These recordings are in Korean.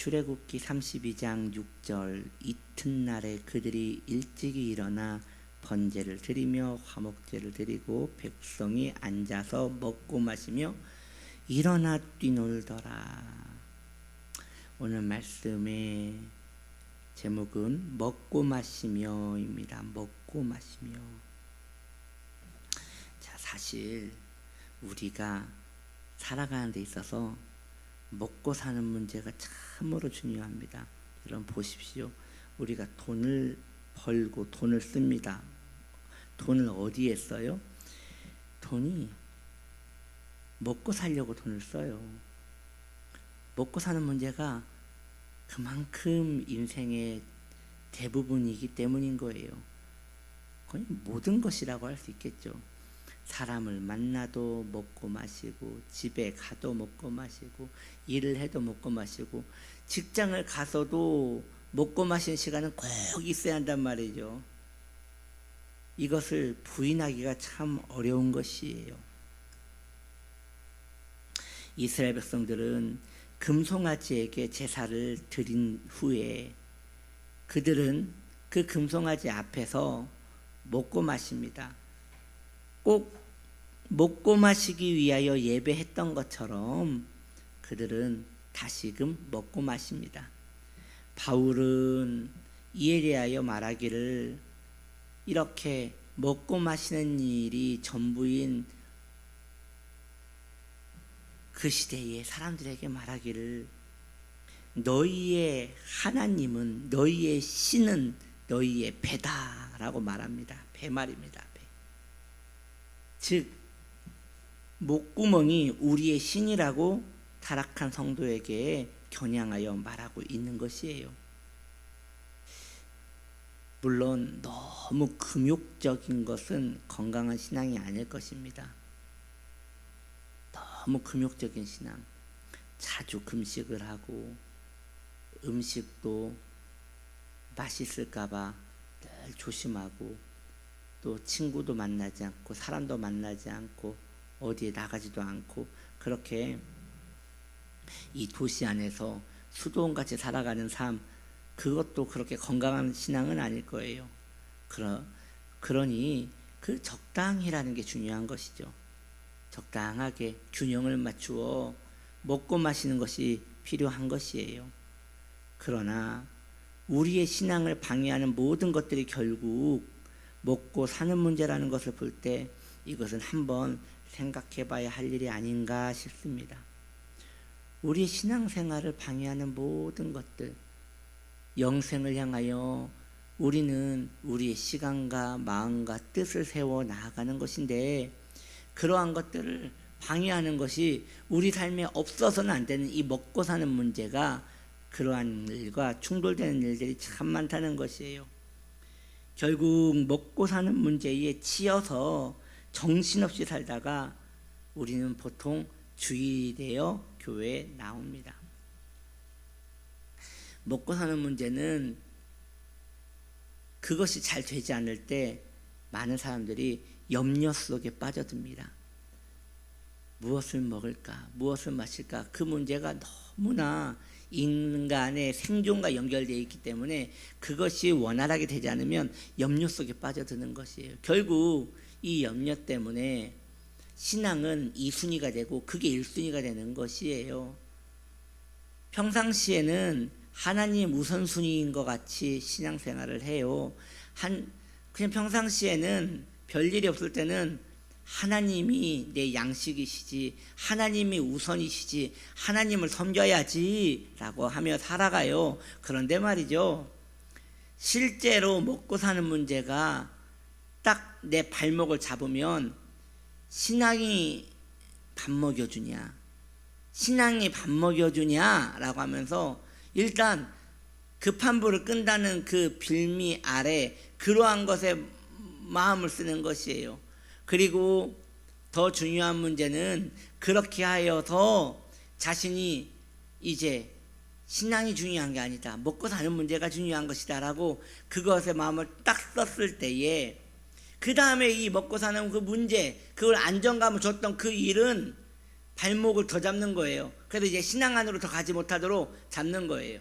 출애굽기 32장 6절 이튿날에 그들이 일찍이 일어나 번제를 드리며 화목제를 드리고 백성이 앉아서 먹고 마시며 일어나 뛰놀더라. 오늘 말씀의 제목은 먹고 마시며입니다. 먹고 마시며. 자, 사실 우리가 살아가는 데 있어서 먹고 사는 문제가 참으로 중요합니다. 여러분 보십시오. 우리가 돈을 벌고 돈을 씁니다. 돈을 어디에 써요? 돈이 먹고 살려고 돈을 써요. 먹고 사는 문제가 그만큼 인생의 대부분이기 때문인 거예요. 거의 모든 것이라고 할 수 있겠죠. 사람을 만나도 먹고 마시고 집에 가도 먹고 마시고 일을 해도 먹고 마시고 직장을 가서도 먹고 마시는 시간은 꼭 있어야 한단 말이죠. 이것을 부인하기가 참 어려운 것이에요. 이스라엘 백성들은 금송아지에게 제사를 드린 후에 그들은 그 금송아지 앞에서 먹고 마십니다. 꼭 먹고 마시기 위하여 예배했던 것처럼 그들은 다시금 먹고 마십니다. 바울은 이에 대하여 말하기를 이렇게 먹고 마시는 일이 전부인 그 시대의 사람들에게 말하기를 너희의 하나님은 너희의 신은 너희의 배다라고 말합니다. 배 말입니다. 배. 즉 목구멍이 우리의 신이라고 타락한 성도에게 겨냥하여 말하고 있는 것이에요. 물론 너무 금욕적인 것은 건강한 신앙이 아닐 것입니다. 너무 금욕적인 신앙, 자주 금식을 하고 음식도 맛있을까봐 늘 조심하고 또 친구도 만나지 않고 사람도 만나지 않고 어디에 나가지도 않고 그렇게 이 도시 안에서 수도원같이 살아가는 삶 그것도 그렇게 건강한 신앙은 아닐 거예요. 그러, 그러니 그 적당히라는 게 중요한 것이죠. 적당하게 균형을 맞추어 먹고 마시는 것이 필요한 것이에요. 그러나 우리의 신앙을 방해하는 모든 것들이 결국 먹고 사는 문제라는 것을 볼 때 이것은 한번 생각해 봐야 할 일이 아닌가 싶습니다. 우리의 신앙생활을 방해하는 모든 것들, 영생을 향하여 우리는 우리의 시간과 마음과 뜻을 세워 나아가는 것인데 그러한 것들을 방해하는 것이 우리 삶에 없어서는 안 되는 이 먹고 사는 문제가 그러한 일과 충돌되는 일들이 참 많다는 것이에요. 결국 먹고 사는 문제에 치여서 정신없이 살다가 우리는 보통 주의되어 교회에 나옵니다. 먹고 사는 문제는 그것이 잘 되지 않을 때 많은 사람들이 염려 속에 빠져듭니다. 무엇을 먹을까? 무엇을 마실까? 그 문제가 너무나 인간의 생존과 연결되어 있기 때문에 그것이 원활하게 되지 않으면 염려 속에 빠져드는 것이에요. 결국 이 염려 때문에 신앙은 2순위가 되고 그게 1순위가 되는 것이에요. 평상시에는 하나님 우선순위인 것 같이 신앙생활을 해요. 한 그냥 평상시에는 별일이 없을 때는 하나님이 내 양식이시지 하나님이 우선이시지 하나님을 섬겨야지 라고 하며 살아가요. 그런데 말이죠. 실제로 먹고 사는 문제가 딱 내 발목을 잡으면 신앙이 밥 먹여주냐 신앙이 밥 먹여주냐라고 하면서 일단 급한 불을 끈다는 그 빌미 아래 그러한 것에 마음을 쓰는 것이에요. 그리고 더 중요한 문제는 그렇게 하여서 자신이 이제 신앙이 중요한 게 아니다. 먹고 사는 문제가 중요한 것이다라고 그것에 마음을 딱 썼을 때에 그 다음에 이 먹고 사는 그 문제, 그걸 안정감을 줬던 그 일은 발목을 더 잡는 거예요. 그래서 이제 신앙 안으로 더 가지 못하도록 잡는 거예요.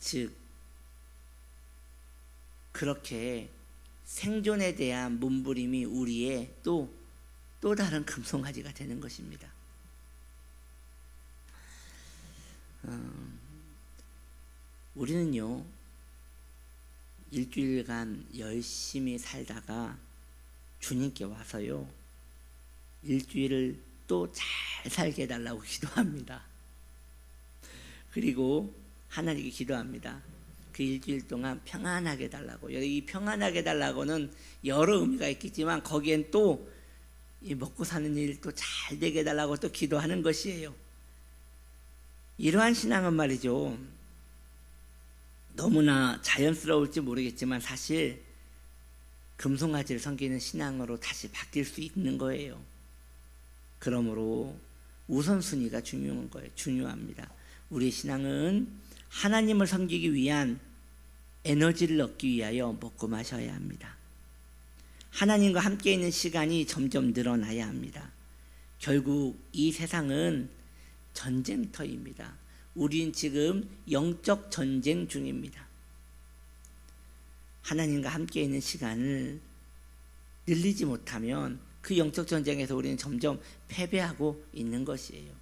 즉 그렇게 생존에 대한 몸부림이 우리의 또 또 다른 금송아지가 되는 것입니다. 음, 우리는요 일주일간 열심히 살다가 주님께 와서요 일주일을 또 잘 살게 해달라고 기도합니다. 그리고 하나님께 기도합니다. 그 일주일 동안 평안하게 해달라고. 여기 이 평안하게 해달라고는 여러 의미가 있겠지만 거기엔 또이 먹고 사는 일 또 잘 되게 해달라고 또 기도하는 것이에요. 이러한 신앙은 말이죠. 너무나 자연스러울지 모르겠지만 사실 금송아지를 섬기는 신앙으로 다시 바뀔 수 있는 거예요. 그러므로 우선순위가 중요한 거예요. 중요합니다. 우리의 신앙은 하나님을 섬기기 위한 에너지를 얻기 위하여 먹고 마셔야 합니다. 하나님과 함께 있는 시간이 점점 늘어나야 합니다. 결국 이 세상은 전쟁터입니다. 우린 지금 영적 전쟁 중입니다. 하나님과 함께 있는 시간을 늘리지 못하면 그 영적 전쟁에서 우리는 점점 패배하고 있는 것이에요.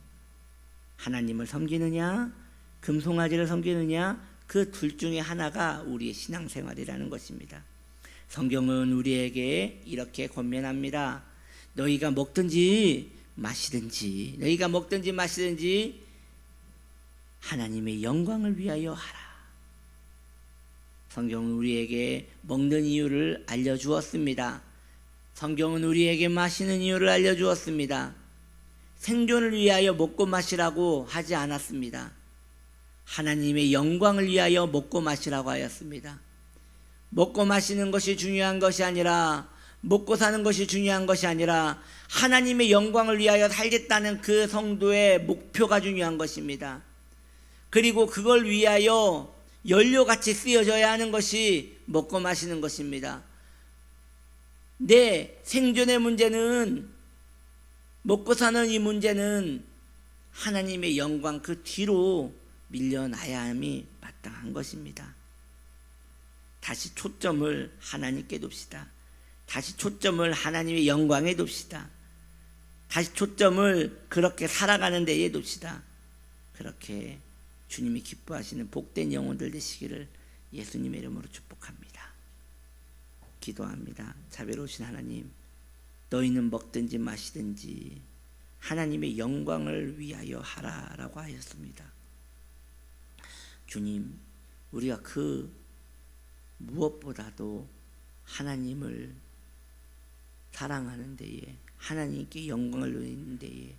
하나님을 섬기느냐, 금송아지를 섬기느냐, 그 둘 중에 하나가 우리의 신앙생활이라는 것입니다. 성경은 우리에게 이렇게 권면합니다. 너희가 먹든지 마시든지, 너희가 먹든지 마시든지 하나님의 영광을 위하여 하라. 성경은 우리에게 먹는 이유를 알려주었습니다. 성경은 우리에게 마시는 이유를 알려주었습니다. 생존을 위하여 먹고 마시라고 하지 않았습니다. 하나님의 영광을 위하여 먹고 마시라고 하였습니다. 먹고 마시는 것이 중요한 것이 아니라 먹고 사는 것이 중요한 것이 아니라 하나님의 영광을 위하여 살겠다는 그 성도의 목표가 중요한 것입니다. 그리고 그걸 위하여 연료 같이 쓰여져야 하는 것이 먹고 마시는 것입니다. 내 생존의 문제는 먹고 사는 이 문제는 하나님의 영광 그 뒤로 밀려나야 함이 마땅한 것입니다. 다시 초점을 하나님께 둡시다. 다시 초점을 하나님의 영광에 둡시다. 다시 초점을 그렇게 살아가는 데에 둡시다. 그렇게 주님이 기뻐하시는 복된 영혼들 되시기를 예수님의 이름으로 축복합니다. 기도합니다. 자비로우신 하나님, 너희는 먹든지 마시든지 하나님의 영광을 위하여 하라라고 하였습니다. 주님, 우리가 그 무엇보다도 하나님을 사랑하는 데에 하나님께 영광을 누리는 데에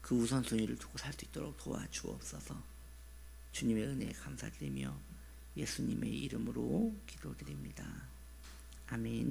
그 우선순위를 두고 살 수 있도록 도와주옵소서. 주님의 은혜에 감사드리며 예수님의 이름으로 기도드립니다. 아멘.